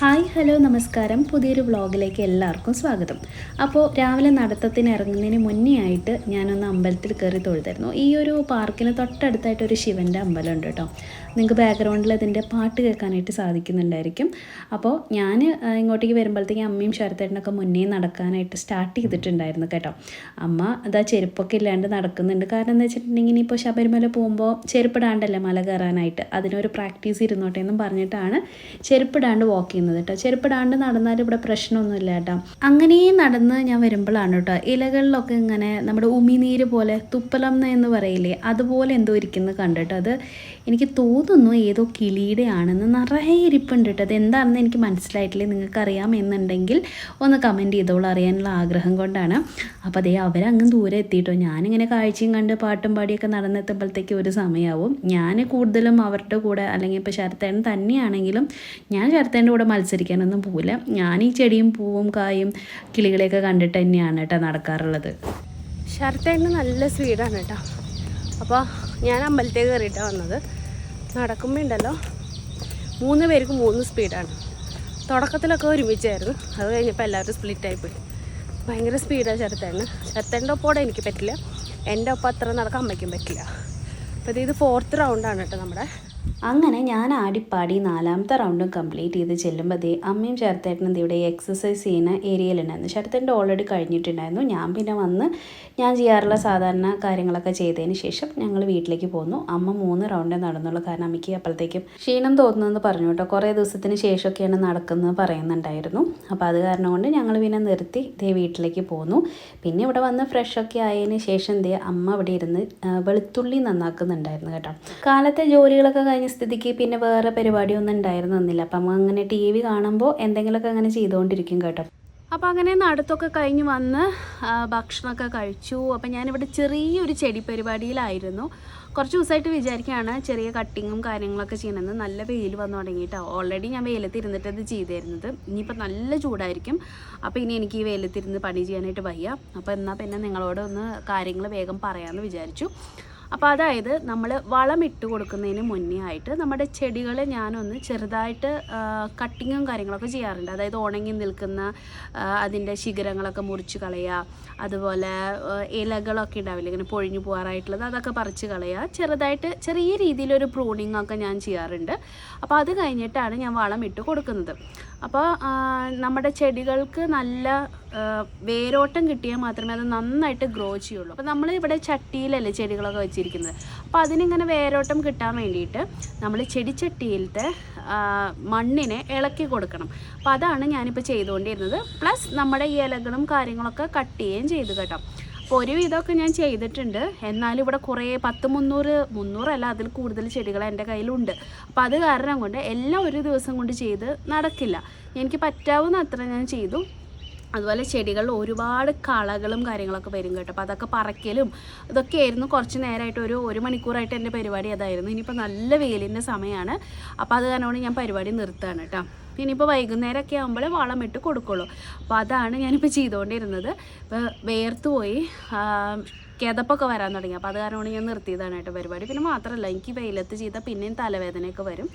Hi hello നമസ്കാരം. പുതിയൊരു വ്ളോഗിലേക്ക് എല്ലാവർക്കും സ്വാഗതം. അപ്പോൾ രാവിലെ നടത്തത്തിന് ഇറങ്ങുന്നതിന് മുന്നേ ആയിട്ട് ഞാനൊന്ന് അമ്പലത്തിൽ കയറി തൊഴുതായിരുന്നു. ഈ ഒരു പാർക്കിന് തൊട്ടടുത്തായിട്ട് ഒരു ശിവന്റെ അമ്പലം ഉണ്ട് കേട്ടോ. നിങ്ങൾക്ക് ബാക്ക്ഗ്രൗണ്ടിൽ അതിന്റെ പാട്ട് കേൾക്കാനായിട്ട് സാധിക്കുന്നുണ്ടായിരിക്കും. അപ്പോൾ ഞാൻ ഇങ്ങോട്ടേക്ക് വരുമ്പോഴത്തേക്കും അമ്മയും ശരത്തേട്ടനൊക്കെ മുന്നേ നടക്കാനായിട്ട് സ്റ്റാർട്ട് ചെയ്തിട്ടുണ്ടായിരുന്നു കേട്ടോ. അമ്മ അതാ ചെരുപ്പൊക്കെ ഇല്ലാണ്ട് നടക്കുന്നുണ്ട്. കാരണം എന്താ വെച്ചിട്ടുണ്ടെങ്കിൽ ഇനിയിപ്പോൾ ശബരിമല പോകുമ്പോൾ ചെരുപ്പിടാണ്ടല്ലേ മല കയറാനായിട്ട്? അതിനൊരു പ്രാക്ടീസ് ഇരുന്നോട്ടെ എന്നും പറഞ്ഞിട്ടാണ് ചെരുപ്പിടാണ്ട് വാക്ക് ചെയ്യുന്നത്. കേട്ടോ ചെരുപ്പിടാണ്ട് നടന്നാൽ ഇവിടെ പ്രശ്നമൊന്നുമില്ല കേട്ടോ അങ്ങനെയും നടന്ന് ഞാൻ വരുമ്പോഴാണ് കേട്ടോ ഇലകളിലൊക്കെ ഇങ്ങനെ നമ്മുടെ ഉമിനീര് പോലെ തുപ്പലം എന്ന് പറയില്ലേ അതുപോലെ എന്തോ ഇരിക്കുന്നത് കണ്ടിട്ട് അത് എനിക്ക് തോന്നുന്നു ഏതോ കിളിയുടെ ആണെന്ന് നിറയെ ഇരിപ്പുണ്ട് കേട്ടോ അത് എന്താണെന്ന് എനിക്ക് മനസ്സിലായിട്ടില്ല. നിങ്ങൾക്ക് അറിയാമെന്നുണ്ടെങ്കിൽ ഒന്ന് കമന്റ് ചെയ്തോളൂ. അറിയാനുള്ള ആഗ്രഹം കൊണ്ടാണ്. അപ്പോൾ അതേ അവരങ്ങ് ദൂരെ എത്തിയിട്ടോ ഞാനിങ്ങനെ കാഴ്ചയും കണ്ട് പാട്ടും പാടിയൊക്കെ നടന്നെത്തുമ്പോഴത്തേക്ക് ഒരു സമയമാവും ഞാൻ കൂടുതലും അവരുടെ കൂടെ അല്ലെങ്കിൽ ഇപ്പോൾ ശരത്തേൻ തന്നെയാണെങ്കിലും ഞാൻ ശരത്തേന്റെ കൂടെ മത്സരിക്കാനൊന്നും പോവില്ല. ഞാൻ ഈ ചെടിയും പൂവും കായും കിളികളെയൊക്കെ കണ്ടിട്ട് തന്നെയാണ് കേട്ടോ നടക്കാറുള്ളത്. ശരത്തേന്റെ നല്ല സ്പീഡാണ് കേട്ടോ. അപ്പോൾ ഞാൻ അമ്പലത്തേക്ക് കയറിയിട്ടാണ് വന്നത്. നടക്കുമ്പോൾ ഉണ്ടല്ലോ മൂന്ന് പേർക്ക് മൂന്ന് സ്പീഡാണ്. തുടക്കത്തിലൊക്കെ ഒരുമിച്ചായിരുന്നു. അത് കഴിഞ്ഞപ്പോൾ എല്ലാവരും സ്പ്ലിറ്റായി പോയി ഭയങ്കര സ്പീഡാണ് ശരത്തേണ് ശരത്തേന്റെ ഒപ്പോടെ എനിക്ക് പറ്റില്ല. എന്റെ ഒപ്പം അത്ര നടക്കാൻ അമ്മയ്ക്കും പറ്റില്ല. അപ്പോൾ ഇത് ഫോർത്ത് റൗണ്ടാണ് കേട്ടോ നമ്മുടെ അങ്ങനെ ഞാൻ ആടിപ്പാടി നാലാമത്തെ റൗണ്ടും കംപ്ലീറ്റ് ചെയ്ത് ചെല്ലുമ്പോൾ ദേ അമ്മയും ശരത്തേട്ടനും ദേ ഇവിടെ എക്സസൈസ് ചെയ്യുന്ന ഏരിയയിലുണ്ടായിരുന്നു ശരത്തേന്റെ ഓൾറെഡി കഴിഞ്ഞിട്ടുണ്ടായിരുന്നു. ഞാൻ പിന്നെ വന്ന് ഞാൻ ചെയ്യാറുള്ള സാധാരണ കാര്യങ്ങളൊക്കെ ചെയ്തതിന് ശേഷം ഞങ്ങൾ വീട്ടിലേക്ക് പോന്നു. അമ്മ മൂന്ന് റൗണ്ടേ നടന്നുള്ളൂ. കാരണം അമ്മയ്ക്ക് അപ്പോഴത്തേക്കും ക്ഷീണം തോന്നുന്നതെന്ന് പറഞ്ഞു കേട്ടോ. കുറേ ദിവസത്തിന് ശേഷമൊക്കെയാണ് നടക്കുന്നത് പറയുന്നുണ്ടായിരുന്നു. അപ്പോൾ അത് കാരണം കൊണ്ട് ഞങ്ങൾ പിന്നെ നിർത്തി ദേ വീട്ടിലേക്ക് പോന്നു. പിന്നെ ഇവിടെ വന്ന് ഫ്രഷൊക്കെ ആയതിന് ശേഷം ദേ അമ്മ ഇവിടെ ഇരുന്ന് വെളുത്തുള്ളി നന്നാക്കുന്നുണ്ടായിരുന്നു കേട്ടോ. കാലത്തെ ജോലികളൊക്കെ കഴിഞ്ഞ സ്ഥിതിക്ക് പിന്നെ വേറെ പരിപാടിയൊന്നും ഉണ്ടായിരുന്നില്ല അപ്പം അങ്ങനെ ടി വി കാണുമ്പോൾ എന്തെങ്കിലുമൊക്കെ അങ്ങനെ ചെയ്തുകൊണ്ടിരിക്കും കേട്ടോ. അപ്പോൾ അങ്ങനെ നടത്തൊക്കെ കഴിഞ്ഞ് വന്ന് ഭക്ഷണമൊക്കെ കഴിച്ചു. അപ്പോൾ ഞാനിവിടെ ചെറിയൊരു ചെടി പരിപാടിയിലായിരുന്നു. കുറച്ച് ദിവസമായിട്ട് വിചാരിക്കുകയാണ് ചെറിയ കട്ടിങ്ങും കാര്യങ്ങളൊക്കെ ചെയ്യണമെന്ന്. നല്ല വെയിൽ വന്നു തുടങ്ങിയിട്ടോ. ഓൾറെഡി ഞാൻ വെയിലത്ത് ഇരുന്നിട്ട് ഇത് ചെയ്തിരുന്നത് ഇനിയിപ്പോൾ നല്ല ചൂടായിരിക്കും. അപ്പോൾ ഇനി എനിക്ക് ഈ വെയിലത്തിരുന്ന് പണി ചെയ്യാനായിട്ട് വയ്യ. അപ്പോൾ എന്നാൽ പിന്നെ നിങ്ങളോട് ഒന്ന് കാര്യങ്ങൾ വേഗം പറയാമെന്ന് വിചാരിച്ചു. അപ്പോൾ അതായത് നമ്മൾ വളം ഇട്ട് കൊടുക്കുന്നതിന് മുന്നേ ആയിട്ട് നമ്മുടെ ചെടികൾ ഞാനൊന്ന് ചെറുതായിട്ട് കട്ടിങ്ങും കാര്യങ്ങളൊക്കെ ചെയ്യാറുണ്ട്. അതായത് ഉണങ്ങി നിൽക്കുന്ന അതിന്റെ ശിഖരങ്ങളൊക്കെ മുറിച്ച് കളയുക അതുപോലെ ഇലകളൊക്കെ ഉണ്ടാവില്ല ഇങ്ങനെ പൊഴിഞ്ഞു പോകാറായിട്ടുള്ളത് അതൊക്കെ പറിച്ച് കളയുക. ചെറുതായിട്ട് ചെറിയ രീതിയിലൊരു പ്രൂണിങ് ഒക്കെ ഞാൻ ചെയ്യാറുണ്ട്. അപ്പോൾ അത് കഴിഞ്ഞിട്ടാണ് ഞാൻ വളം ഇട്ട് കൊടുക്കുന്നത്. അപ്പോൾ നമ്മുടെ ചെടികൾക്ക് നല്ല വേരോട്ടം കിട്ടിയാൽ മാത്രമേ അത് നന്നായിട്ട് ഗ്രോ ചെയ്യുള്ളൂ. അപ്പോൾ നമ്മൾ ഇവിടെ ചട്ടിയിലല്ലേ ചെടികളൊക്കെ വെച്ചിരിക്കുന്നത്. അപ്പോൾ അതിനിങ്ങനെ വേരോട്ടം കിട്ടാൻ വേണ്ടിയിട്ട് നമ്മൾ ചെടിച്ചട്ടിയിലത്തെ മണ്ണിനെ ഇളക്കി കൊടുക്കണം. അപ്പോൾ അതാണ് ഞാനിപ്പോൾ ചെയ്തുകൊണ്ടിരുന്നത്. പ്ലസ് നമ്മുടെ ഈ ഇലകളും കാര്യങ്ങളൊക്കെ കട്ട് ചെയ്യുകയും ചെയ്തു കേട്ടോ. അപ്പോൾ ഒരുവിധമൊക്കെ ഞാൻ ചെയ്തിട്ടുണ്ട്. എന്നാലും ഇവിടെ കുറേ പത്ത് മുന്നൂറ് മുന്നൂറല്ല അതിൽ കൂടുതൽ ചെടികൾ എന്റെ കയ്യിലുണ്ട്. അപ്പോൾ അത് കാരണം കൊണ്ട് എല്ലാം ഒരു ദിവസം കൊണ്ട് ചെയ്ത് നടക്കില്ല. എനിക്ക് പറ്റാവുന്ന അത്ര ഞാൻ ചെയ്തു. അതുപോലെ ചെടികളിൽ ഒരുപാട് കളകളും കാര്യങ്ങളൊക്കെ വരും കേട്ടോ. അപ്പോൾ അതൊക്കെ പറക്കലും ഇതൊക്കെ ആയിരുന്നു കുറച്ച് നേരമായിട്ട് ഒരു ഒരു മണിക്കൂറായിട്ട് എന്റെ പരിപാടി അതായിരുന്നു. ഇനിയിപ്പോൾ നല്ല വെയിലിന്റെ സമയമാണ്. അപ്പോൾ അത് കാരണം ഞാൻ പരിപാടി നിർത്തുകയാണ് കേട്ടോ. ഇനിയിപ്പോൾ വൈകുന്നേരമൊക്കെ ആകുമ്പോൾ വളമിട്ട് കൊടുക്കുള്ളൂ. അപ്പോൾ അതാണ് ഞാനിപ്പോൾ ചെയ്തുകൊണ്ടിരുന്നത് വേർത്ത് പോയി കിതപ്പൊക്കെ വരാൻ തുടങ്ങി. അപ്പോൾ അത് കാരണമാണ് ഞാൻ നിർത്തിയതാണ് കേട്ടോ പരിപാടി. പിന്നെ മാത്രമല്ല എനിക്ക് വെയിലത്ത് ചെയ്താൽ പിന്നെയും തലവേദനയൊക്കെ വരും.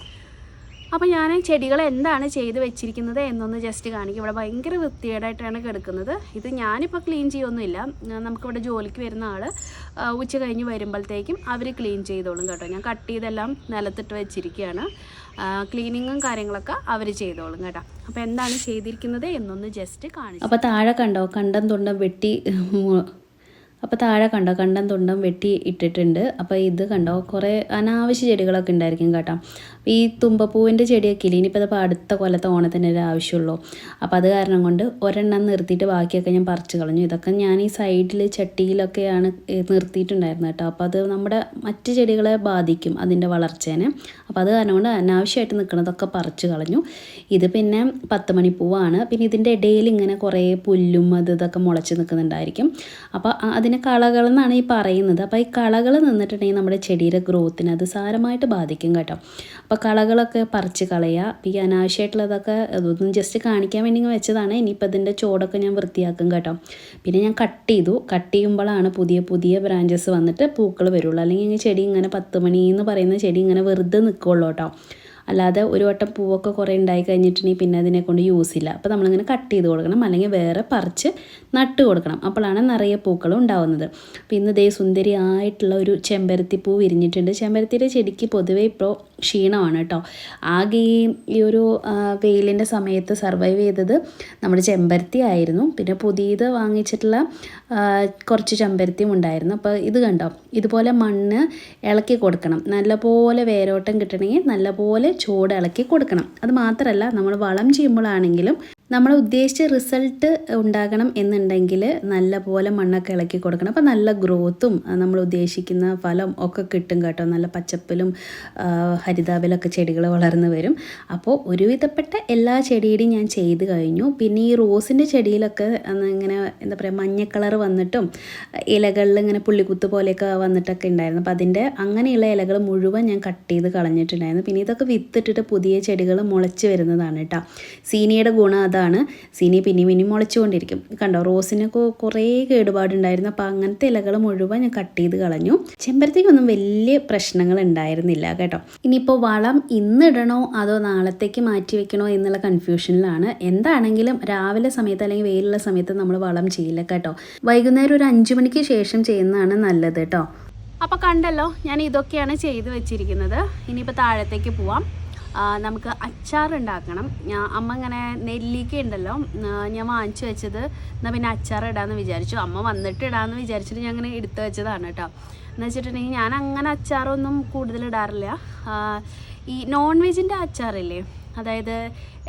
അപ്പോൾ ഞാൻ ചെടികൾ എന്താണ് ചെയ്ത് വെച്ചിരിക്കുന്നത് എന്നൊന്ന് ജസ്റ്റ് കാണിക്കും. ഇവിടെ ഭയങ്കര വൃത്തികേടായിട്ടാണ് കിടക്കുന്നത്. ഇത് ഞാനിപ്പോൾ ക്ലീൻ ചെയ്യൊന്നുമില്ല. നമുക്കിവിടെ ജോലിക്ക് വരുന്ന ആൾ ഉച്ച കഴിഞ്ഞ് വരുമ്പോഴത്തേക്കും അവർ ക്ലീൻ ചെയ്തോളും കേട്ടോ. ഞാൻ കട്ട് ചെയ്തെല്ലാം നിലത്തിട്ട് വെച്ചിരിക്കുകയാണ്. ക്ലീനിങ്ങും കാര്യങ്ങളൊക്കെ അവർ ചെയ്തോളും കേട്ടോ. അപ്പോൾ എന്താണ് ചെയ്തിരിക്കുന്നത് എന്നൊന്ന് ജസ്റ്റ് കാണിച്ചു അപ്പോൾ താഴെ കണ്ടോ കണ്ടം തുണ്ടം വെട്ടി അപ്പോൾ താഴെ കണ്ടോ കണ്ടം തുണ്ടം വെട്ടി ഇട്ടിട്ടുണ്ട്. അപ്പോൾ ഇത് കണ്ടോ കുറേ അനാവശ്യ ചെടികളൊക്കെ ഉണ്ടായിരിക്കും കേട്ടോ. ഈ തുമ്പപ്പൂവിന്റെ ചെടിയൊക്കെ ഇല്ല? ഇനിയിപ്പോൾ അതിപ്പോൾ അടുത്ത കൊല്ലത്തെ ഓണത്തിന് ഒരു ആവശ്യമുള്ളൂ. അപ്പോൾ അത് കാരണം കൊണ്ട് ഒരെണ്ണം നിർത്തിയിട്ട് ബാക്കിയൊക്കെ ഞാൻ പറിച്ചു കളഞ്ഞു. ഇതൊക്കെ ഞാൻ ഈ സൈഡിൽ ചട്ടിയിലൊക്കെയാണ് നിർത്തിയിട്ടുണ്ടായിരുന്നത് കേട്ടോ. അപ്പോൾ അത് നമ്മുടെ മറ്റ് ചെടികളെ ബാധിക്കും അതിന്റെ വളർച്ചേനെ. അപ്പോൾ അത് കാരണം കൊണ്ട് അനാവശ്യമായിട്ട് നിൽക്കുന്നതൊക്കെ പറിച്ചു കളഞ്ഞു. ഇത് പിന്നെ പത്ത് മണിപ്പൂവാണ് പിന്നെ ഇതിന്റെ ഇടയിൽ ഇങ്ങനെ കുറേ പുല്ലും അത് ഇതൊക്കെ മുളച്ച് നിൽക്കുന്നുണ്ടായിരിക്കും. അപ്പോൾ അതിനെ കളകൾ എന്നാണ് ഈ പറയുന്നത്. അപ്പോൾ ഈ കളകൾ നിന്നിട്ടുണ്ടെങ്കിൽ നമ്മുടെ ചെടിയുടെ ഗ്രോത്തിന് അത് സാരമായിട്ട് ബാധിക്കും കേട്ടോ. അപ്പോൾ കളകളൊക്കെ പറിച്ച് കളയുക അപ്പോൾ ഈ അനാവശ്യമായിട്ടുള്ളതൊക്കെ അതൊന്നും ജസ്റ്റ് കാണിക്കാൻ വേണ്ടി വെച്ചതാണ്. ഇനിയിപ്പോൾ ഇതിന്റെ ചോടൊക്കെ ഞാൻ വൃത്തിയാക്കും കേട്ടോ. പിന്നെ ഞാൻ കട്ട് ചെയ്തു. കട്ട് ചെയ്യുമ്പോഴാണ് പുതിയ പുതിയ ബ്രാഞ്ചസ് വന്നിട്ട് പൂക്കൾ വരുള്ളൂ. അല്ലെങ്കിൽ ചെടി ഇങ്ങനെ പത്ത് മണി എന്ന് പറയുന്ന ചെടി ഇങ്ങനെ വെറുതെ നിൽക്കുള്ളൂ കേട്ടോ. അല്ലാതെ ഒരു വട്ടം പൂവൊക്കെ കുറേ ഉണ്ടായി കഴിഞ്ഞിട്ടുണ്ടെങ്കിൽ പിന്നെ അതിനെ കൊണ്ട് യൂസ് ഇല്ല. അപ്പോൾ നമ്മളിങ്ങനെ കട്ട് ചെയ്ത് കൊടുക്കണം. അല്ലെങ്കിൽ വേറെ പറിച്ച് നട്ട് കൊടുക്കണം. അപ്പോഴാണ് നിറയെ പൂക്കളും ഉണ്ടാവുന്നത്. അപ്പോൾ ഇന്ന് ദേ സുന്ദരിയായിട്ടുള്ള ഒരു ചെമ്പരത്തി പൂ വിരിഞ്ഞിട്ടുണ്ട്. ചെമ്പരത്തിയുടെ ചെടിക്ക് പൊതുവേ ഇപ്പോൾ ക്ഷീണമാണ് കേട്ടോ. ആകെ ഈ ഒരു വെയിലിന്റെ സമയത്ത് സർവൈവ് ചെയ്തത് നമ്മുടെ ചെമ്പരത്തി ആയിരുന്നു. പിന്നെ പുതിയത് വാങ്ങിച്ചിട്ടുള്ള കുറച്ച് ചെമ്പരത്തിയും ഉണ്ടായിരുന്നു. അപ്പോൾ ഇത് കണ്ടോ? ഇതുപോലെ മണ്ണ് ഇളക്കി കൊടുക്കണം. നല്ലപോലെ വേരോട്ടം കിട്ടണമെങ്കിൽ നല്ലപോലെ ചൂട് ഇളക്കി കൊടുക്കണം. അത് മാത്രമല്ല നമ്മൾ വളം ചെയ്യുമ്പോഴാണെങ്കിലും നമ്മൾ ഉദ്ദേശിച്ച റിസൾട്ട് ഉണ്ടാകണം എന്നുണ്ടെങ്കിൽ നല്ല പോലെ മണ്ണൊക്കെ ഇളക്കി കൊടുക്കണം. അപ്പോൾ നല്ല ഗ്രോത്തും നമ്മൾ ഉദ്ദേശിക്കുന്ന ഫലം ഒക്കെ കിട്ടും കേട്ടോ. നല്ല പച്ചപ്പിലും ഹരിതാപിലൊക്കെ ചെടികൾ വളർന്നു വരും. അപ്പോൾ ഒരുവിധപ്പെട്ട എല്ലാ ചെടിയുടെയും ഞാൻ ചെയ്ത് കഴിഞ്ഞു. പിന്നെ ഈ റോസിന്റെ ചെടിയിലൊക്കെ ഇങ്ങനെ എന്താ പറയുക മഞ്ഞ കളർ വന്നിട്ടും ഇലകളിൽ ഇങ്ങനെ പുള്ളിക്കുത്ത് പോലെയൊക്കെ വന്നിട്ടൊക്കെ ഉണ്ടായിരുന്നു. അപ്പോൾ അതിന്റെ അങ്ങനെയുള്ള ഇലകൾ മുഴുവൻ ഞാൻ കട്ട് ചെയ്ത് കളഞ്ഞിട്ടുണ്ടായിരുന്നു. പിന്നെ ഇതൊക്കെ വിത്തിട്ടിട്ട് പുതിയ ചെടികൾ മുളച്ച് വരുന്നതാണ് കേട്ടോ. സീനിയുടെ ഗുണം അതാണ്. സീനി പിന്നെയും പിന്നെയും മുളച്ചുകൊണ്ടിരിക്കും. കണ്ടോ റോസിനൊക്കെ കുറേ കേടുപാടുണ്ടായിരുന്നു. അപ്പോൾ അങ്ങനത്തെ ഇലകൾ മുഴുവൻ ഞാൻ കട്ട് ചെയ്ത് കളഞ്ഞു. ചെമ്പരത്തേക്കൊന്നും വലിയ പ്രശ്നങ്ങൾ ഉണ്ടായിരുന്നില്ല കേട്ടോ. ഇനിയിപ്പോൾ വളം ഇന്നിടണോ അതോ നാളത്തേക്ക് മാറ്റി വെക്കണോ എന്നുള്ള കൺഫ്യൂഷനിലാണ്. എന്താണെങ്കിലും രാവിലെ സമയത്ത് അല്ലെങ്കിൽ വെയിലുള്ള സമയത്ത് നമ്മൾ വളം ചെയ്യില്ല കേട്ടോ. വൈകുന്നേരം ഒരു അഞ്ച് മണിക്ക് ശേഷം ചെയ്യുന്നതാണ് നല്ലത് കേട്ടോ. അപ്പോൾ കണ്ടല്ലോ ഞാൻ ഇതൊക്കെയാണ് ചെയ്ത് വെച്ചിരിക്കുന്നത്. ഇനിയിപ്പോൾ താഴത്തേക്ക് പോവാം. നമുക്ക് അച്ചാർ ഉണ്ടാക്കണം അമ്മ ഇങ്ങനെ നെല്ലിക്ക ഉണ്ടല്ലോ ഞാൻ വാങ്ങിച്ചു വെച്ചത്. എന്നാൽ പിന്നെ അച്ചാർ ഇടാമെന്ന് വിചാരിച്ചു. അമ്മ വന്നിട്ട് ഇടാമെന്ന് വിചാരിച്ചിട്ട് ഞാൻ അങ്ങനെ എടുത്തു വെച്ചതാണ് കേട്ടോ. എന്ന് വെച്ചിട്ടുണ്ടെങ്കിൽ ഞാൻ അങ്ങനെ അച്ചാറൊന്നും കൂടുതൽ ഇടാറില്ല. ഈ നോൺ വെജിന്റെ അച്ചാറില്ലേ? അതായത്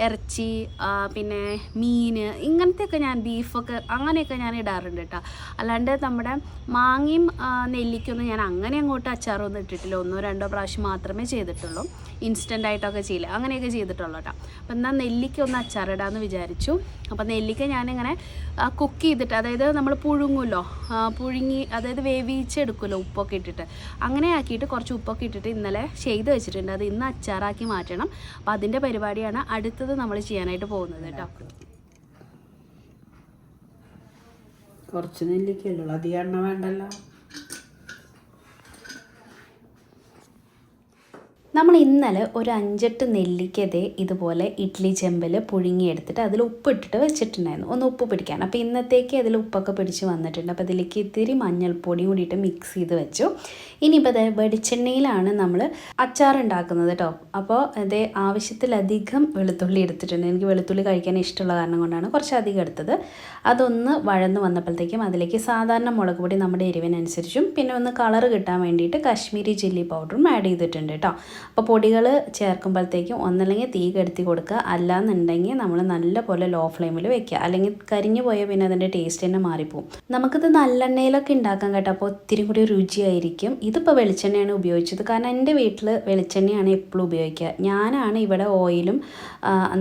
ഇറച്ചി പിന്നെ മീൻ ഇങ്ങനത്തെയൊക്കെ ഞാൻ ബീഫൊക്കെ അങ്ങനെയൊക്കെ ഞാൻ ഇടാറുണ്ട് കേട്ടോ. അല്ലാണ്ട് നമ്മുടെ മാങ്ങയും നെല്ലിക്കൊന്നും ഞാൻ അങ്ങനെ അങ്ങോട്ട് അച്ചാറൊന്നും ഇട്ടിട്ടില്ല. ഒന്നോ രണ്ടോ പ്രാവശ്യം മാത്രമേ ചെയ്തിട്ടുള്ളൂ. ഇൻസ്റ്റന്റ് ആയിട്ടൊക്കെ ചെയ്യില്ല അങ്ങനെയൊക്കെ ചെയ്തിട്ടുള്ളൂ കേട്ടോ. അപ്പം എന്നാൽ നെല്ലിക്ക ഒന്ന് അച്ചാറിടാമെന്ന് വിചാരിച്ചു. അപ്പം നെല്ലിക്ക ഞാനിങ്ങനെ കുക്ക് ചെയ്തിട്ട് അതായത് നമ്മൾ പുഴുങ്ങുമല്ലോ പുഴുങ്ങി അതായത് വേവിച്ചെടുക്കുമല്ലോ ഉപ്പൊക്കെ ഇട്ടിട്ട്. അങ്ങനെ ആക്കിയിട്ട് കുറച്ച് ഉപ്പൊക്കെ ഇട്ടിട്ട് ഇന്നലെ ചെയ്ത് വെച്ചിട്ടുണ്ട്. അത് ഇന്ന് അച്ചാറാക്കി മാറ്റണം. അപ്പം അതിന്റെ പരിപാടിയാണ് അടുത്തത് നമ്മൾ ചെയ്യാനായിട്ട് പോകുന്നത് കേട്ടോ. കുറച്ച് നെല്ലിക്കല്ലോ അധികം എണ്ണ വേണ്ടല്ലോ. നമ്മൾ ഇന്നലെ ഒരു അഞ്ചെട്ട് നെല്ലിക്കതേ ഇതുപോലെ ഇഡ്ഡലി ചെമ്പിൽ പുഴുങ്ങിയെടുത്തിട്ട് അതിൽ ഉപ്പിട്ടിട്ട് വെച്ചിട്ടുണ്ടായിരുന്നു. ഒന്ന് ഉപ്പ് പിടിക്കാൻ. അപ്പോൾ ഇന്നത്തേക്ക് അതിൽ ഉപ്പൊക്കെ പിടിച്ച് വന്നിട്ടുണ്ട്. അപ്പോൾ അതിലേക്ക് ഇത്തിരി മഞ്ഞൾപ്പൊടി കൂടിയിട്ട് മിക്സ് ചെയ്ത് വെച്ചു. ഇനിയിപ്പോൾ അത് വെളിച്ചെണ്ണയിലാണ് നമ്മൾ അച്ചാർ ഉണ്ടാക്കുന്നത് കേട്ടോ അപ്പോൾ അതേ ആവശ്യത്തിലധികം വെളുത്തുള്ളി എടുത്തിട്ടുണ്ട്. എനിക്ക് വെളുത്തുള്ളി കഴിക്കാൻ ഇഷ്ടമുള്ള കാരണം കൊണ്ടാണ് കുറച്ചധികം എടുത്തത്. അതൊന്ന് വഴന്ന് വന്നപ്പോഴത്തേക്കും അതിലേക്ക് സാധാരണ മുളക് പൊടി നമ്മുടെ എരിവിനനുസരിച്ചും പിന്നെ ഒന്ന് കളർ കിട്ടാൻ വേണ്ടിയിട്ട് കാശ്മീരി ചില്ലി പൗഡറും ആഡ് ചെയ്തിട്ടുണ്ട് കേട്ടോ അപ്പോൾ പൊടികൾ ചേർക്കുമ്പോഴത്തേക്കും ഒന്നല്ലെങ്കിൽ തീ കെടുത്തി കൊടുക്കുക. അല്ലാന്നുണ്ടെങ്കിൽ നമ്മൾ നല്ല പോലെ ലോ ഫ്ലെയിമിൽ വെക്കുക. അല്ലെങ്കിൽ കരിഞ്ഞു പോയാൽ പിന്നെ അതിന്റെ ടേസ്റ്റ് തന്നെ മാറിപ്പോവും. നമുക്കിത് നല്ലെണ്ണയിലൊക്കെ ഉണ്ടാക്കാൻ കേട്ടോ. അപ്പോൾ ഒത്തിരി കൂടി രുചിയായിരിക്കും. ഇതിപ്പോൾ വെളിച്ചെണ്ണയാണ് ഉപയോഗിച്ചത്. കാരണം എന്റെ വീട്ടിൽ വെളിച്ചെണ്ണയാണ് എപ്പോഴും ഉപയോഗിക്കുക. ഞാനാണ് ഇവിടെ ഓയിലും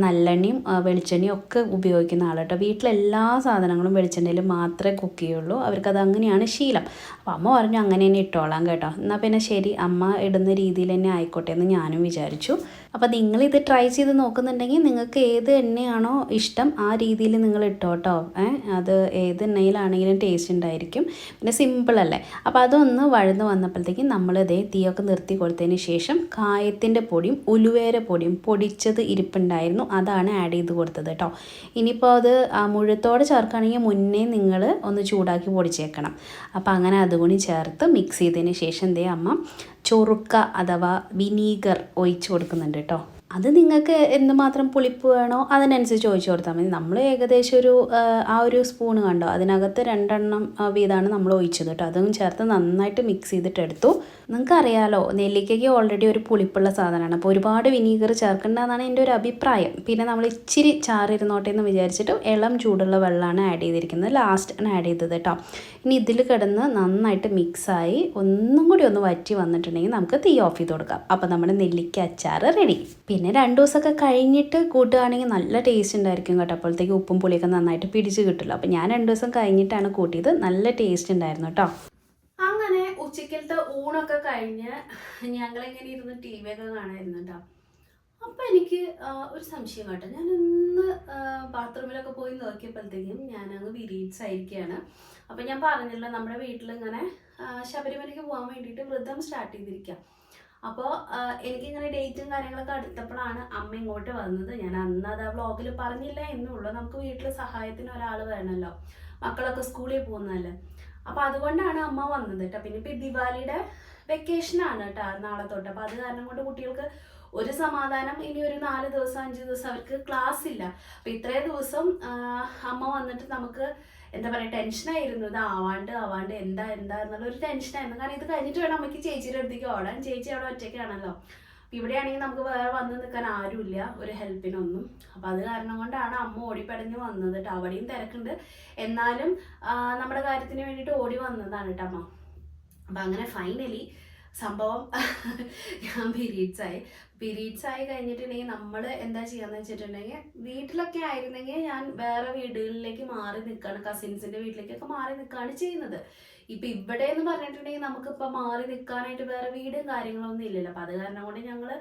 നല്ലെണ്ണയും വെളിച്ചെണ്ണയും ഒക്കെ ഉപയോഗിക്കുന്ന ആൾ കേട്ടോ. വീട്ടിലെല്ലാ സാധനങ്ങളും വെളിച്ചെണ്ണയിൽ മാത്രമേ കുക്ക് ചെയ്യുള്ളൂ. അവർക്കത് അങ്ങനെയാണ് ശീലം. അപ്പോൾ അമ്മ പറഞ്ഞു അങ്ങനെ തന്നെ ഇട്ടോളാം കേട്ടോ. എന്നാൽ പിന്നെ ശരി. അമ്മ ഇടുന്ന രീതിയിൽ തന്നെ ആയിക്കോട്ടെ. എന്ന് ഞാനും വിചാരിച്ചു. അപ്പോൾ നിങ്ങളിത് ട്രൈ ചെയ്ത് നോക്കുന്നുണ്ടെങ്കിൽ നിങ്ങൾക്ക് ഏത് എണ്ണയാണോ ഇഷ്ടം ആ രീതിയിൽ നിങ്ങൾ ഇട്ടോട്ടോ അത് ഏത് എണ്ണയിലാണെങ്കിലും ടേസ്റ്റ് ഉണ്ടായിരിക്കും. പിന്നെ സിമ്പിൾ അല്ലേ? അപ്പോൾ അതൊന്ന് വഴന്ന് വന്നപ്പോഴത്തേക്കും നമ്മളിതേ തീയൊക്കെ നിർത്തി കൊടുത്തതിന് ശേഷം കായത്തിന്റെ പൊടിയും ഉലുവേര പൊടിയും പൊടിച്ചത് ഇരിപ്പുണ്ടായിരുന്നു. അതാണ് ആഡ് ചെയ്ത് കൊടുത്തത് കേട്ടോ ഇനിയിപ്പോൾ അത് മുഴുത്തോടെ ചേർക്കുകയാണെങ്കിൽ മുന്നേ നിങ്ങൾ ഒന്ന് ചൂടാക്കി പൊടിച്ചേക്കണം. അപ്പോൾ അങ്ങനെ അതുകൂടി ചേർത്ത് മിക്സ് ചെയ്തതിന് ശേഷം ദേ അമ്മ ചൊറുക്ക അഥവാ വിനീഗർ ഒഴിച്ചു കൊടുക്കുന്നുണ്ട് കേട്ടോ. അത് നിങ്ങൾക്ക് എന്തുമാത്രം പുളിപ്പ് വേണോ അതിനനുസരിച്ച് ചോദിച്ചു കൊടുത്താൽ മതി. നമ്മൾ ഏകദേശം ഒരു ആ, ഒരു സ്പൂണ് കണ്ടോ? അതിനകത്ത് രണ്ടെണ്ണം വീതമാണ് നമ്മൾ ഒഴിച്ചത് കേട്ടോ. അതും ചേർത്ത് നന്നായിട്ട് മിക്സ് ചെയ്തിട്ട് എടുത്തു നിങ്ങൾക്ക് അറിയാലോ നെല്ലിക്കയ്ക്ക് ഓൾറെഡി ഒരു പുളിപ്പുള്ള സാധനമാണ്. അപ്പോൾ ഒരുപാട് വിനീഗർ ചേർക്കേണ്ടതെന്നാണ് എന്റെ ഒരു അഭിപ്രായം. പിന്നെ നമ്മൾ ഇച്ചിരി ചാറിരുന്നോട്ടെ എന്ന് വിചാരിച്ചിട്ട് ഇളം ചൂടുള്ള വെള്ളമാണ് ആഡ് ചെയ്തിരിക്കുന്നത്. ലാസ്റ്റ് ആണ് ആഡ് ചെയ്തത് കേട്ടോ. ഇനി ഇതിൽ കിടന്ന് നന്നായിട്ട് മിക്സായി ഒന്നും കൂടി ഒന്ന് വറ്റി വന്നിട്ടുണ്ടെങ്കിൽ നമുക്ക് തീ ഓഫ് ചെയ്ത് കൊടുക്കാം. അപ്പോൾ നമ്മുടെ നെല്ലിക്ക അച്ചാർ റെഡി പിന്നെ രണ്ട് ദിവസമൊക്കെ കഴിഞ്ഞിട്ട് കൂട്ടുകയാണെങ്കിൽ നല്ല ടേസ്റ്റ് ഉണ്ടായിരിക്കും കേട്ടോ. അപ്പോഴത്തേക്ക് ഉപ്പും പുളിയൊക്കെ നന്നായിട്ട് പിടിച്ച് കിട്ടില്ല അപ്പോൾ ഞാൻ രണ്ട് ദിവസം കഴിഞ്ഞിട്ടാണ് കൂട്ടിയത്. നല്ല ടേസ്റ്റ് ഉണ്ടായിരുന്നു കേട്ടോ. ഉച്ചക്കലത്തെ ഊണൊക്കെ കഴിഞ്ഞ് ഞങ്ങളിങ്ങനെ ഇരുന്ന് ടി വി ഒക്കെ കാണായിരുന്നു കേട്ടോ അപ്പം എനിക്ക് ഒരു സംശയം കേട്ടോ. ഞാൻ ഇന്ന് ബാത്റൂമിലൊക്കെ പോയി നോക്കിയപ്പോഴത്തേക്കും ഞാനങ്ങ് വിരീഡ്സ് ആയിരിക്കുകയാണ് അപ്പം ഞാൻ പറഞ്ഞല്ലോ നമ്മുടെ വീട്ടിൽ ഇങ്ങനെ ശബരിമലയ്ക്ക് പോകാൻ വേണ്ടിയിട്ട് വ്രതം സ്റ്റാർട്ട് ചെയ്തിരിക്കുക അപ്പോൾ എനിക്കിങ്ങനെ ഡേറ്റും കാര്യങ്ങളൊക്കെ അടുത്തപ്പോഴാണ് അമ്മ ഇങ്ങോട്ട് വന്നത്. ഞാൻ അന്ന് അത് ആ വ്ളോഗിൽ പറഞ്ഞില്ല എന്നുള്ളൂ നമുക്ക് വീട്ടിൽ സഹായത്തിന് ഒരാൾ വേണമല്ലോ മക്കളൊക്കെ സ്കൂളിൽ പോകുന്നതല്ലേ. അപ്പോൾ അതുകൊണ്ടാണ് അമ്മ വന്നത് കേട്ടോ. പിന്നെ ഇപ്പൊ ദിവാലിയുടെ വെക്കേഷനാണ് കേട്ടോ നാളെ തൊട്ട്. അപ്പോൾ അത് കാരണം കൊണ്ട് കുട്ടികൾക്ക് ഒരു സമാധാനം ഇനി ഒരു നാല് ദിവസം അഞ്ച് ദിവസം അവർക്ക് ക്ലാസ് ഇല്ല. അപ്പം ഇത്രയും ദിവസം അമ്മ വന്നിട്ട് നമുക്ക് എന്താ പറയുക ടെൻഷനായിരുന്നു ഇത് ആവാണ്ട് ആവാണ്ട് എന്താ എന്താ എന്നുള്ള ഒരു ടെൻഷനായിരുന്നു കാരണം ഇത് കഴിഞ്ഞിട്ട് വേണം അമ്മയ്ക്ക് ചേച്ചിയുടെ അടുത്തേക്ക് ഓടാൻ. ചേച്ചി അവിടെ ഒറ്റയ്ക്കാണല്ലോ. ഇവിടെയാണെങ്കിൽ നമുക്ക് വേറെ വന്ന് നിൽക്കാൻ ആരുമില്ല ഒരു ഹെൽപ്പിനൊന്നും. അപ്പം അത് കാരണം കൊണ്ടാണ് അമ്മ ഓടിപ്പടഞ്ഞ് വന്നത് കേട്ടോ അവിടെയും തിരക്കുണ്ട്. എന്നാലും നമ്മുടെ കാര്യത്തിന് വേണ്ടിയിട്ട് ഓടി വന്നതാണ് കേട്ടോ അമ്മ. അപ്പം അങ്ങനെ ഫൈനലി സംഭവം ഞാൻ പീരീഡ്സ് ആയി പീരീഡ്സ് ആയി കഴിഞ്ഞിട്ടുണ്ടെങ്കിൽ നമ്മൾ എന്താ ചെയ്യാന്ന് വെച്ചിട്ടുണ്ടെങ്കിൽ വീട്ടിലൊക്കെ ആയിരുന്നെങ്കിൽ ഞാൻ വേറെ വീടുകളിലേക്ക് മാറി നിൽക്കുകയാണ് കസിൻസിന്റെ വീട്ടിലേക്കൊക്കെ മാറി നിൽക്കുകയാണ് ചെയ്യുന്നത്. ഇപ്പൊ ഇവിടെ എന്ന് പറഞ്ഞിട്ടുണ്ടെങ്കിൽ നമുക്കിപ്പോൾ മാറി നിൽക്കാനായിട്ട് വേറെ വീടും കാര്യങ്ങളൊന്നും ഇല്ലല്ലോ. അപ്പൊ അത് കാരണം കൊണ്ട് ഞങ്ങൾ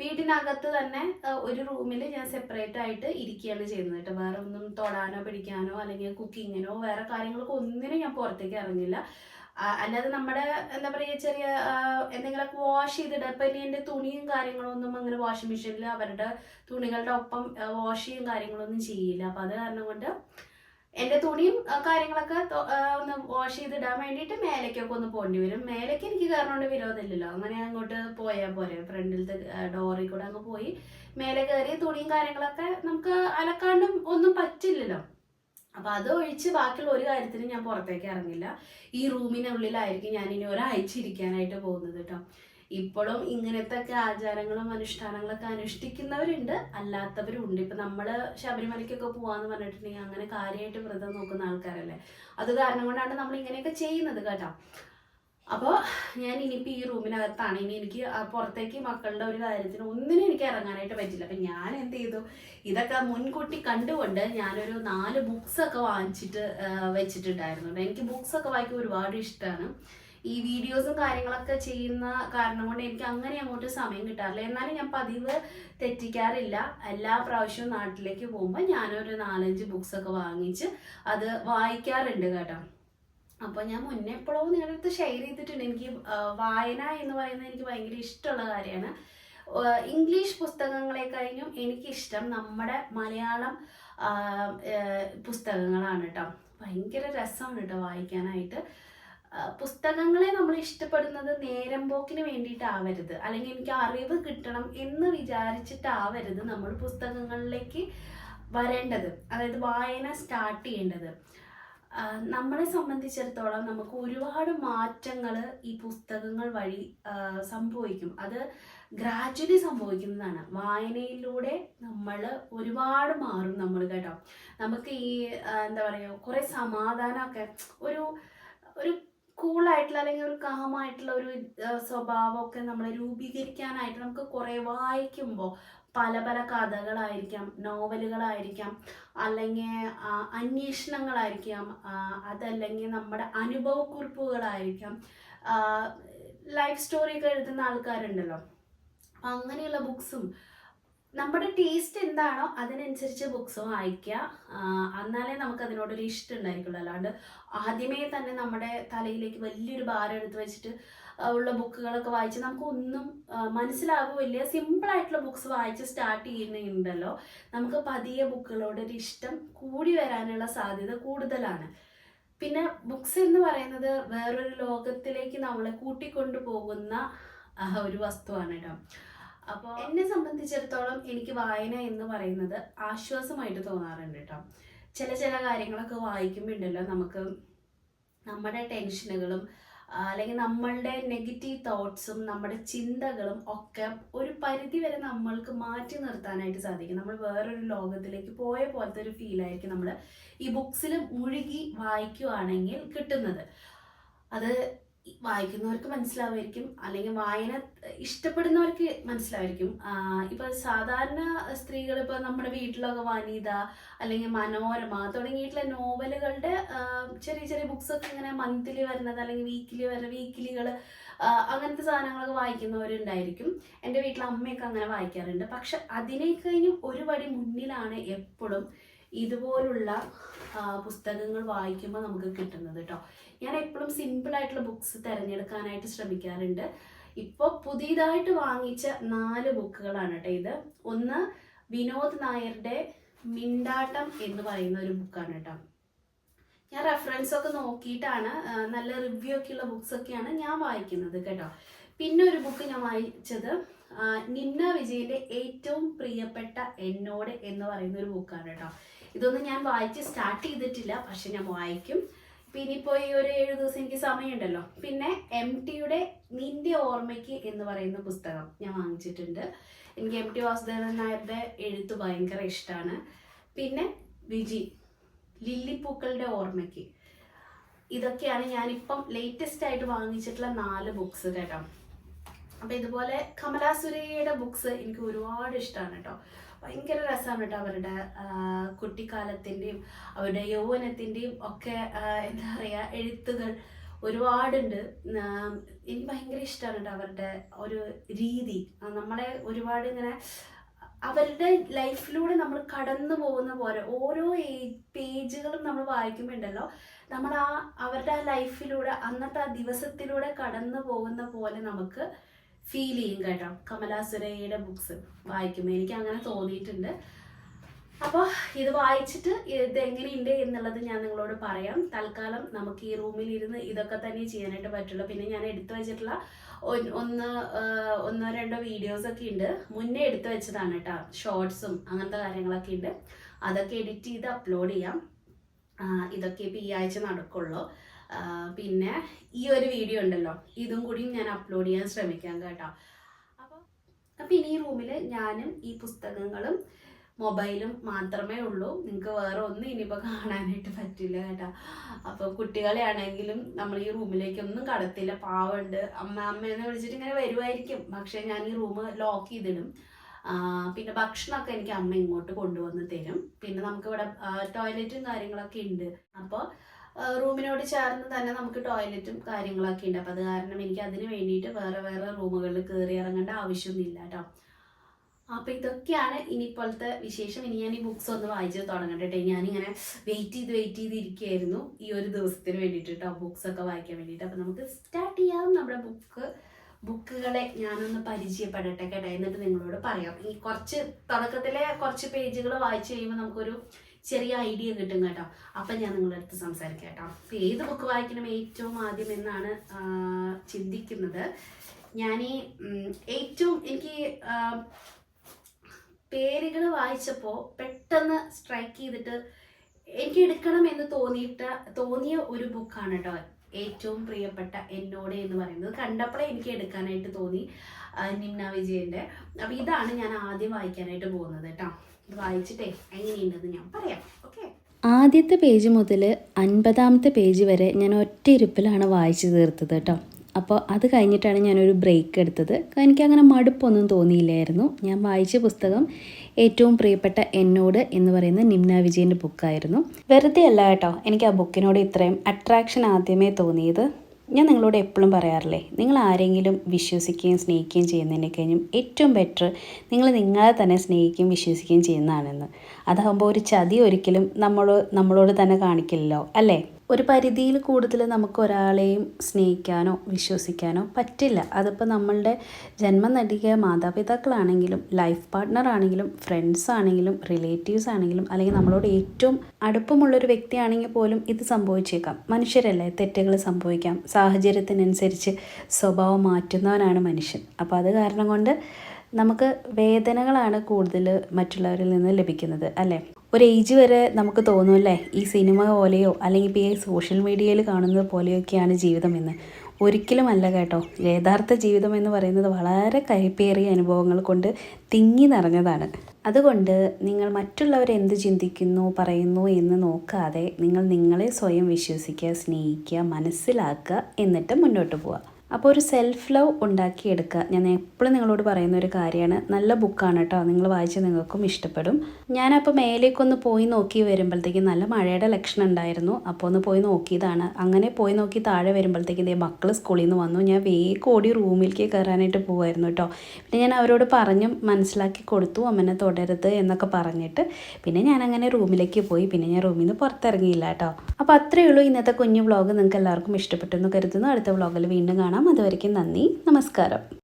വീട്ടിനകത്ത് തന്നെ ഒരു റൂമിൽ ഞാൻ സെപ്പറേറ്റ് ആയിട്ട് ഇരിക്കുകയാണ് ചെയ്യുന്നത് കേട്ടോ. വേറെ ഒന്നും തൊടാനോ പിടിക്കാനോ അല്ലെങ്കിൽ കുക്കിങ്ങിനോ വേറെ കാര്യങ്ങൾക്കോ ഒന്നിനും ഞാൻ പുറത്തേക്ക് ഇറങ്ങില്ല അല്ലാതെ നമ്മുടെ എന്താ പറയുക ചെറിയ എന്തെങ്കിലുമൊക്കെ വാഷ് ചെയ്തിട്ട് ഇപ്പം ഇനി എന്റെ തുണിയും കാര്യങ്ങളൊന്നും അങ്ങനെ വാഷിംഗ് മെഷീനിൽ അവരുടെ തുണികളുടെ ഒപ്പം വാഷ് ചെയ്യും കാര്യങ്ങളൊന്നും ചെയ്യില്ല. അപ്പം അത് കാരണം കൊണ്ട് എന്റെ തുണിയും കാര്യങ്ങളൊക്കെ ഒന്ന് വാഷ് ചെയ്തിടാൻ വേണ്ടിയിട്ട് മേലേക്കൊക്കെ ഒന്ന് പോകേണ്ടി വരും. മേലേക്ക് എനിക്ക് കയറേണ്ട വിരോധമില്ലല്ലോ. അങ്ങനെ അങ്ങോട്ട് പോയാൽ പോരെ. ഫ്രണ്ടിലത്തെ ഡോറിൽ കൂടെ അങ്ങ് പോയി മേലെ കയറി തുണിയും കാര്യങ്ങളൊക്കെ നമുക്ക് അലക്കാണ്ടും ഒന്നും പറ്റില്ലല്ലോ. അപ്പൊ അത് ഒഴിച്ച് ബാക്കിയുള്ള ഒരു കാര്യത്തിനും ഞാൻ പുറത്തേക്ക് ഇറങ്ങില്ല. ഈ റൂമിനുള്ളിലായിരിക്കും ഞാൻ ഇനി ഒരാഴ്ച ഇരിക്കാനായിട്ട് പോകുന്നത് കേട്ടോ ഇപ്പോഴും ഇങ്ങനത്തെ ഒക്കെ ആചാരങ്ങളും അനുഷ്ഠാനങ്ങളൊക്കെ അനുഷ്ഠിക്കുന്നവരുണ്ട്. അല്ലാത്തവരും ഉണ്ട് ഇപ്പൊ നമ്മൾ ശബരിമലയ്ക്കൊക്കെ പോവാന്ന് പറഞ്ഞിട്ടുണ്ടെങ്കിൽ അങ്ങനെ കാര്യമായിട്ട് വ്രതം നോക്കുന്ന ആൾക്കാരല്ലേ? അത് കാരണം കൊണ്ടാണ് നമ്മൾ ഇങ്ങനെയൊക്കെ ചെയ്യുന്നത് കേട്ടോ. അപ്പോൾ ഞാൻ ഇനിയിപ്പോൾ ഈ റൂമിനകത്താണ്. ഇനി എനിക്ക് പുറത്തേക്ക് മക്കളുടെ ഒരു കാര്യത്തിന് ഒന്നിനും എനിക്ക് ഇറങ്ങാനായിട്ട് പറ്റില്ല. അപ്പം ഞാൻ എന്ത് ചെയ്തു? ഇതൊക്കെ മുൻകൂട്ടി കണ്ടുകൊണ്ട് ഞാനൊരു നാല് ബുക്സ് ഒക്കെ വാങ്ങിച്ചിട്ട് വെച്ചിട്ടുണ്ടായിരുന്നു. എനിക്ക് ബുക്സ് ഒക്കെ വായിക്കാൻ ഒരുപാട് ഇഷ്ടമാണ് ഈ വീഡിയോസും കാര്യങ്ങളൊക്കെ ചെയ്യുന്ന കാരണം കൊണ്ട് എനിക്ക് അങ്ങനെ അങ്ങോട്ട് സമയം കിട്ടാറില്ല. എന്നാലും ഞാൻ പതിവ് തെറ്റിക്കാറില്ല. എല്ലാ പ്രാവശ്യവും നാട്ടിലേക്ക് പോകുമ്പോൾ ഞാനൊരു നാലഞ്ച് ബുക്സ് ഒക്കെ വാങ്ങിച്ച് അത് വായിക്കാറുണ്ട് കേട്ടോ. അപ്പോൾ ഞാൻ മുന്നേ എപ്പോഴോ നിങ്ങളുടെ അടുത്ത് ഷെയർ ചെയ്തിട്ടുണ്ട്. എനിക്ക് വായന എന്ന് പറയുന്നത് എനിക്ക് ഭയങ്കര ഇഷ്ടമുള്ള കാര്യമാണ്. ഇംഗ്ലീഷ് പുസ്തകങ്ങളെ കഴിഞ്ഞും എനിക്കിഷ്ടം. നമ്മുടെ മലയാളം പുസ്തകങ്ങളാണ് കേട്ടോ. ഭയങ്കര രസമാണ് കേട്ടോ വായിക്കാനായിട്ട്. പുസ്തകങ്ങളെ നമ്മൾ ഇഷ്ടപ്പെടുന്നത് നേരം പോക്കിന് വേണ്ടിയിട്ടാവരുത്. അല്ലെങ്കിൽ എനിക്ക് അറിവ് കിട്ടണം എന്ന് വിചാരിച്ചിട്ടാവരുത് നമ്മൾ പുസ്തകങ്ങളിലേക്ക് വരേണ്ടത്. അതായത് വായന സ്റ്റാർട്ട് ചെയ്യേണ്ടത്. നമ്മളെ സംബന്ധിച്ചിടത്തോളം നമുക്ക് ഒരുപാട് മാറ്റങ്ങൾ ഈ പുസ്തകങ്ങൾ വഴി സംഭവിക്കും. അത് ഗ്രാജ്വലി സംഭവിക്കുന്നതാണ്. വായനയിലൂടെ നമ്മൾ ഒരുപാട് മാറും നമ്മൾ കേട്ടോ. നമുക്ക് ഈ എന്താ പറയുക കുറേ സമാധാനമൊക്കെ ഒരു ഒരു കൂളായിട്ടുള്ള അല്ലെങ്കിൽ ഒരു കാമായിട്ടുള്ള ഒരു സ്വഭാവമൊക്കെ നമ്മളെ രൂപീകരിക്കാനായിട്ട് നമുക്ക് കുറേ വായിക്കുമ്പോൾ പല പല കഥകളായിരിക്കാം നോവലുകളായിരിക്കാം അല്ലെങ്കിൽ അന്വേഷണങ്ങളായിരിക്കാം അതല്ലെങ്കിൽ നമ്മുടെ അനുഭവക്കുറിപ്പുകളായിരിക്കാം. ലൈഫ് സ്റ്റോറിയൊക്കെ എഴുതുന്ന ആൾക്കാരുണ്ടല്ലോ. അങ്ങനെയുള്ള ബുക്സും നമ്മുടെ ടേസ്റ്റ് എന്താണോ അതിനനുസരിച്ച് ബുക്സ് വായിക്കുക. എന്നാലേ നമുക്ക് അതിനോടൊരു ഇഷ്ടം ഉണ്ടായിരിക്കുള്ളൂ. അല്ലാണ്ട് ആദ്യമേ തന്നെ നമ്മുടെ തലയിലേക്ക് വലിയൊരു ഭാരം എടുത്ത് വെച്ചിട്ട് ഉള്ള ബുക്കുകളൊക്കെ വായിച്ച് നമുക്കൊന്നും മനസ്സിലാകുമില്ല സിമ്പിളായിട്ടുള്ള ബുക്സ് വായിച്ച് സ്റ്റാർട്ട് ചെയ്യുന്നുണ്ടല്ലോ നമുക്ക് പതിയെ ബുക്കുകളോട് ഒരു ഇഷ്ടം കൂടി വരാനുള്ള സാധ്യത കൂടുതലാണ്. പിന്നെ ബുക്സ് എന്ന് പറയുന്നത് വേറൊരു ലോകത്തിലേക്ക് നമ്മളെ കൂട്ടിക്കൊണ്ടു പോകുന്ന ഒരു വസ്തുവാണ് കേട്ടോ. അപ്പോൾ എന്നെ സംബന്ധിച്ചിടത്തോളം എനിക്ക് വായന എന്ന് പറയുന്നത് ആശ്വാസമായിട്ട് തോന്നാറുണ്ട് കേട്ടോ ചില ചില കാര്യങ്ങളൊക്കെ വായിക്കുമ്പോണ്ടല്ലോ നമുക്ക് നമ്മുടെ ടെൻഷനുകളും അല്ലെങ്കിൽ നമ്മളുടെ നെഗറ്റീവ് തോട്ട്സും നമ്മുടെ ചിന്തകളും ഒക്കെ ഒരു പരിധി വരെ നമ്മൾക്ക് മാറ്റി നിർത്താനായിട്ട് സാധിക്കും. നമ്മൾ വേറൊരു ലോകത്തിലേക്ക് പോയ പോലത്തെ ഒരു ഫീലായിരിക്കും നമ്മൾ ഈ ബുക്സിൽ മുഴുകി വായിക്കുവാണെങ്കിൽ കിട്ടുന്നത്. അത് വായിക്കുന്നവർക്ക് മനസ്സിലാവുമായിരിക്കും. അല്ലെങ്കിൽ വായന ഇഷ്ടപ്പെടുന്നവർക്ക് മനസ്സിലാവുമായിരിക്കും. ഇപ്പൊ സാധാരണ സ്ത്രീകൾ ഇപ്പൊ നമ്മുടെ വീട്ടിലൊക്കെ വനിത അല്ലെങ്കിൽ മനോരമ തുടങ്ങിയിട്ടുള്ള നോവലുകളുടെ ചെറിയ ചെറിയ ബുക്സ് ഒക്കെ ഇങ്ങനെ മന്ത്ലി വരുന്നത് അല്ലെങ്കിൽ വീക്കിലി വരുന്ന വീക്കിലികൾ അങ്ങനത്തെ സാധനങ്ങളൊക്കെ വായിക്കുന്നവരുണ്ടായിരിക്കും. എന്റെ വീട്ടിലെ അമ്മയൊക്കെ അങ്ങനെ വായിക്കാറുണ്ട്. പക്ഷെ അതിനെ കഴിഞ്ഞും ഒരു പടി മുന്നിലാണ് എപ്പോഴും ഇതുപോലുള്ള പുസ്തകങ്ങൾ വായിക്കുമ്പോൾ നമുക്ക് കിട്ടുന്നത് കേട്ടോ ഞാൻ എപ്പോഴും സിമ്പിൾ ആയിട്ടുള്ള ബുക്സ് തിരഞ്ഞെടുക്കാനായിട്ട് ശ്രമിക്കാറുണ്ട്. ഇപ്പോൾ പുതിയതായിട്ട് വാങ്ങിച്ച നാല് ബുക്കുകളാണ് കേട്ടോ ഇത്. ഒന്ന് വിനോദ് നായരുടെ മിണ്ടാട്ടം എന്ന് പറയുന്ന ഒരു ബുക്കാണ് കേട്ടോ ഞാൻ റെഫറൻസ് ഒക്കെ നോക്കിയിട്ടാണ് നല്ല റിവ്യൂ ഒക്കെ ഉള്ള ബുക്സ് ഒക്കെയാണ് ഞാൻ വായിക്കുന്നത് കേട്ടോ. പിന്നെ ഒരു ബുക്ക് ഞാൻ വായിച്ചത് നിന്ന വിജയന്റെ ഏറ്റവും പ്രിയപ്പെട്ട എന്നോട് എന്ന് പറയുന്ന ഒരു ബുക്കാണ് കേട്ടോ ഇതൊന്നും ഞാൻ വായിച്ച് സ്റ്റാർട്ട് ചെയ്തിട്ടില്ല പക്ഷെ ഞാൻ വായിക്കും. ഇനിയിപ്പോൾ ഈ ഒരു ഏഴ് ദിവസം എനിക്ക് സമയമുണ്ടല്ലോ. പിന്നെ എം ടിയുടെ നിന്റെ ഓർമ്മയ്ക്ക് എന്ന് പറയുന്ന പുസ്തകം ഞാൻ വാങ്ങിച്ചിട്ടുണ്ട്. എനിക്ക് എം ടി വാസുദേവൻ നായരുടെ എഴുത്ത് ഭയങ്കര ഇഷ്ടമാണ് പിന്നെ വിജി ലില്ലിപ്പൂക്കളുടെ ഓർമ്മയ്ക്ക്. ഇതൊക്കെയാണ് ഞാനിപ്പം ലേറ്റസ്റ്റ് ആയിട്ട് വാങ്ങിച്ചിട്ടുള്ള നാല് ബുക്സ് കേട്ടോ അപ്പം ഇതുപോലെ കമലാ സുരയ്യയുടെ ബുക്സ് എനിക്ക് ഒരുപാട് ഇഷ്ടമാണ് കേട്ടോ. ഭയങ്കര രസമാണ് കേട്ടോ അവരുടെ കുട്ടിക്കാലത്തിന്റെയും അവരുടെ യൗവനത്തിന്റെയും ഒക്കെ എന്താ പറയുക എഴുത്തുകൾ ഒരുപാടുണ്ട്. എനിക്ക് ഭയങ്കര ഇഷ്ടമാണ് കേട്ടോ അവരുടെ ഒരു രീതി. നമ്മളെ ഒരുപാട് ഇങ്ങനെ അവരുടെ ലൈഫിലൂടെ നമ്മൾ കടന്നു പോകുന്ന പോലെ ഓരോ പേജുകളും നമ്മൾ വായിക്കുമ്പോണ്ടല്ലോ നമ്മൾ ആ അവരുടെ ആ ലൈഫിലൂടെ അന്നത്തെ ആ ദിവസത്തിലൂടെ കടന്നു പോകുന്ന പോലെ നമുക്ക് ഫീൽ ചെയ്യും കേട്ടോ. കമലാ സുരയ്യയുടെ ബുക്സ് വായിക്കുമ്പോൾ എനിക്ക് അങ്ങനെ തോന്നിയിട്ടുണ്ട്. അപ്പോൾ ഇത് വായിച്ചിട്ട് ഇത് എങ്ങനെയുണ്ട് എന്നുള്ളത് ഞാൻ നിങ്ങളോട് പറയാം. തൽക്കാലം നമുക്ക് ഈ റൂമിൽ ഇരുന്ന് ഇതൊക്കെ തന്നെ ചെയ്യാനായിട്ട് പറ്റുള്ളൂ. പിന്നെ ഞാൻ എടുത്തു വെച്ചിട്ടുള്ള ഒന്ന് ഒന്നോ രണ്ടോ വീഡിയോസ് ഒക്കെ ഉണ്ട്. മുന്നേ എടുത്തു വെച്ചതാണ് കേട്ടോ. ഷോർട്സും അങ്ങനത്തെ കാര്യങ്ങളൊക്കെ ഉണ്ട്. അതൊക്കെ എഡിറ്റ് ചെയ്ത് അപ്ലോഡ് ചെയ്യാം. ഇതൊക്കെ ഇപ്പോൾ ഈ ആഴ്ച നടക്കുള്ളൂ. പിന്നെ ഈ ഒരു വീഡിയോ ഉണ്ടല്ലോ. ഇതും കൂടിയും ഞാൻ അപ്ലോഡ് ചെയ്യാൻ ശ്രമിക്കാം കേട്ടോ. അപ്പോൾ അപ്പം ഇനി ഈ റൂമിൽ ഞാനും ഈ പുസ്തകങ്ങളും മൊബൈലും മാത്രമേ ഉള്ളൂ. നിങ്ങൾക്ക് വേറെ ഒന്നും ഇനിയിപ്പോൾ കാണാനായിട്ട് പറ്റില്ല കേട്ടോ. അപ്പോൾ കുട്ടികളെ ആണെങ്കിലും നമ്മൾ ഈ റൂമിലേക്കൊന്നും കടത്തില്ല. പാവുണ്ട്. അമ്മ അമ്മേനെ വിളിച്ചിട്ട് ഇങ്ങനെ വരുമായിരിക്കും പക്ഷേ ഞാൻ ഈ റൂം ലോക്ക് ചെയ്തിടും. പിന്നെ ഭക്ഷണമൊക്കെ എനിക്ക് അമ്മ ഇങ്ങോട്ട് കൊണ്ടുവന്ന് തരും. പിന്നെ നമുക്കിവിടെ ടോയ്ലറ്റും കാര്യങ്ങളൊക്കെ ഉണ്ട്. അപ്പോൾ റൂമിനോട് ചേർന്ന് തന്നെ നമുക്ക് ടോയ്ലറ്റും കാര്യങ്ങളൊക്കെ ഉണ്ട്. അപ്പോൾ അത് കാരണം എനിക്ക് അതിന് വേണ്ടിയിട്ട് വേറെ വേറെ റൂമുകളിൽ കയറി ഇറങ്ങേണ്ട ആവശ്യമൊന്നുമില്ല കേട്ടോ. അപ്പോൾ ഇതൊക്കെയാണ് ഇനിയിപ്പോഴത്തെ വിശേഷം. ഇനി ഞാൻ ഈ ബുക്സ് ഒന്ന് വായിച്ച് തുടങ്ങട്ടെ ഞാനിങ്ങനെ വെയിറ്റ് ചെയ്ത് വെയിറ്റ് ചെയ്ത് ഇരിക്കുകയായിരുന്നു ഈ ഒരു ദിവസത്തിന് വേണ്ടിയിട്ട് കേട്ടോ ബുക്സ് ഒക്കെ വായിക്കാൻ വേണ്ടിയിട്ട്. അപ്പോൾ നമുക്ക് സ്റ്റാർട്ട് ചെയ്യാം നമ്മുടെ ബുക്ക് ബുക്കുകളെ ഞാനൊന്ന് പരിചയപ്പെടട്ടെ കേട്ടോ. എന്നിട്ട് നിങ്ങളോട് പറയാം. ഈ കുറച്ച് തുടക്കത്തിലെ കുറച്ച് പേജുകൾ വായിച്ചു കഴിയുമ്പോൾ നമുക്കൊരു ചെറിയ ഐഡിയ കിട്ടും കേട്ടോ. അപ്പം ഞാൻ നിങ്ങളുടെ അടുത്ത് സംസാരിക്കാം കേട്ടോ. അപ്പോൾ ഏത് ബുക്ക് വായിക്കണം ഏറ്റവും ആദ്യം എന്നാണ് ചിന്തിക്കുന്നത്. ഞാൻ ഏറ്റവും എനിക്ക് പേരുകൾ വായിച്ചപ്പോൾ പെട്ടെന്ന് സ്ട്രൈക്ക് ചെയ്തിട്ട് എനിക്ക് എടുക്കണം എന്ന് തോന്നിയിട്ട് തോന്നിയ ഒരു ബുക്കാണ് കേട്ടോ. ഏറ്റവും പ്രിയപ്പെട്ട എന്നോട് എന്ന് പറയുന്നത്. കണ്ടപ്പോഴേ എനിക്ക് എടുക്കാനായിട്ട് തോന്നി നിമ്ന വിജയന്റെ. അപ്പൊ ഇതാണ് ഞാൻ ആദ്യം വായിക്കാനായിട്ട് പോകുന്നത് കേട്ടോ. വായിച്ചിട്ടേ എങ്ങനെയുണ്ടെന്ന് ഞാൻ പറയാം. ഓക്കെ? ആദ്യത്തെ പേജ് മുതൽ അൻപതാമത്തെ പേജ് വരെ ഞാൻ ഒറ്റ ഇരുപ്പിലാണ് വായിച്ചു തീർത്തത് കേട്ടോ. അപ്പോൾ അത് കഴിഞ്ഞിട്ടാണ് ഞാനൊരു ബ്രേക്ക് എടുത്തത്. എനിക്കങ്ങനെ മടുപ്പൊന്നും തോന്നിയില്ലായിരുന്നു. ഞാൻ വായിച്ച പുസ്തകം ഏറ്റവും പ്രിയപ്പെട്ട എന്നോട് എന്ന് പറയുന്ന നിമ്ന വിജയന്റെ ബുക്കായിരുന്നു വെറുതെ അല്ല കേട്ടോ എനിക്ക് ആ ബുക്കിനോട് ഇത്രയും അട്രാക്ഷൻ ആദ്യമേ തോന്നിയത്. ഞാൻ നിങ്ങളോട് എപ്പോഴും പറയാറില്ലേ നിങ്ങൾ ആരെങ്കിലും വിശ്വസിക്കുകയും സ്നേഹിക്കുകയും ചെയ്യുന്നതിനെ കഴിഞ്ഞും ഏറ്റവും ബെറ്റർ നിങ്ങൾ നിങ്ങളെ തന്നെ സ്നേഹിക്കുകയും വിശ്വസിക്കുകയും ചെയ്യുന്നതാണെന്ന്. അതാകുമ്പോൾ ഒരു ചതി ഒരിക്കലും നമ്മൾ നമ്മളോട് തന്നെ കാണിക്കില്ലല്ലോ അല്ലേ? ഒരു പരിധിയിൽ കൂടുതൽ നമുക്ക് ഒരാളെയും സ്നേഹിക്കാനോ വിശ്വസിക്കാനോ പറ്റില്ല. അതിപ്പോൾ നമ്മളുടെ ജന്മം നൽകിയ മാതാപിതാക്കളാണെങ്കിലും ലൈഫ് പാർട്ട്ണർ ആണെങ്കിലും ഫ്രണ്ട്സ് ആണെങ്കിലും റിലേറ്റീവ്സ് ആണെങ്കിലും അല്ലെങ്കിൽ നമ്മളോട് ഏറ്റവും അടുപ്പമുള്ളൊരു വ്യക്തിയാണെങ്കിൽ പോലും ഇത് സംഭവിച്ചേക്കാം. മനുഷ്യരല്ലേ തെറ്റുകൾ സംഭവിക്കാം. സാഹചര്യത്തിനനുസരിച്ച് സ്വഭാവം മാറ്റുന്നവനാണ് മനുഷ്യൻ. അപ്പോൾ അത് കാരണം കൊണ്ട് നമുക്ക് വേദനകളാണ് കൂടുതൽ മറ്റുള്ളവരിൽ നിന്ന് ലഭിക്കുന്നത് അല്ലേ? ഒരു ഏജ് വരെ നമുക്ക് തോന്നുമല്ലേ? ഈ സിനിമ പോലെയോ അല്ലെങ്കിൽ ഇപ്പോൾ ഈ സോഷ്യൽ മീഡിയയിൽ കാണുന്നത് പോലെയൊക്കെയാണ് ജീവിതം എന്ന് ഒരിക്കലും അല്ല കേട്ടോ. യഥാർത്ഥ ജീവിതം എന്ന് പറയുന്നത് വളരെ കയ്പേറിയ അനുഭവങ്ങൾ കൊണ്ട് തിങ്ങി നിറഞ്ഞതാണ്. അതുകൊണ്ട് നിങ്ങൾ മറ്റുള്ളവർ എന്ത് ചിന്തിക്കുന്നു പറയുന്നു എന്ന് നോക്കാതെ നിങ്ങൾ നിങ്ങളെ സ്വയം വിശ്വസിക്കുക സ്നേഹിക്കുക മനസ്സിലാക്കുക എന്നിട്ട് മുന്നോട്ട് പോവുക. അപ്പോൾ ഒരു സെൽഫ് ലവ് ഉണ്ടാക്കിയെടുക്കുക. ഞാൻ എപ്പോഴും നിങ്ങളോട് പറയുന്ന ഒരു കാര്യമാണ്. നല്ല ബുക്കാണ് കേട്ടോ. നിങ്ങൾ വായിച്ച് നിങ്ങൾക്കും ഇഷ്ടപ്പെടും. ഞാനപ്പോൾ മേലേക്കൊന്ന് പോയി നോക്കി വരുമ്പോഴത്തേക്കും നല്ല മഴയുടെ ലക്ഷണം ഉണ്ടായിരുന്നു. അപ്പോൾ ഒന്ന് പോയി നോക്കിയതാണ്. അങ്ങനെ പോയി നോക്കി താഴെ വരുമ്പോഴത്തേക്കും ദേ മക്കൾ സ്കൂളിൽ നിന്ന് വന്നു. ഞാൻ വേഗം ഓടി റൂമിലേക്ക് കയറാനായിട്ട് പോകുമായിരുന്നു കേട്ടോ. പിന്നെ ഞാൻ അവരോട് പറഞ്ഞു മനസ്സിലാക്കി കൊടുത്തു അമ്മനെ തുടരുത് എന്നൊക്കെ പറഞ്ഞിട്ട് പിന്നെ ഞാൻ അങ്ങനെ റൂമിലേക്ക് പോയി. പിന്നെ ഞാൻ റൂമിൽ നിന്ന് പുറത്തിറങ്ങിയില്ല കേട്ടോ. അപ്പോൾ അത്രയേ ഉള്ളൂ ഇന്നത്തെ കുഞ്ഞു വ്ളോഗ് നിങ്ങൾക്ക് എല്ലാവർക്കും ഇഷ്ടപ്പെട്ടു എന്ന് കരുതുന്നു. അടുത്ത വ്ളോഗിൽ വീണ്ടും കാണാം. കാണാം. അതുവരയ്ക്കും നന്ദി. നമസ്കാരം.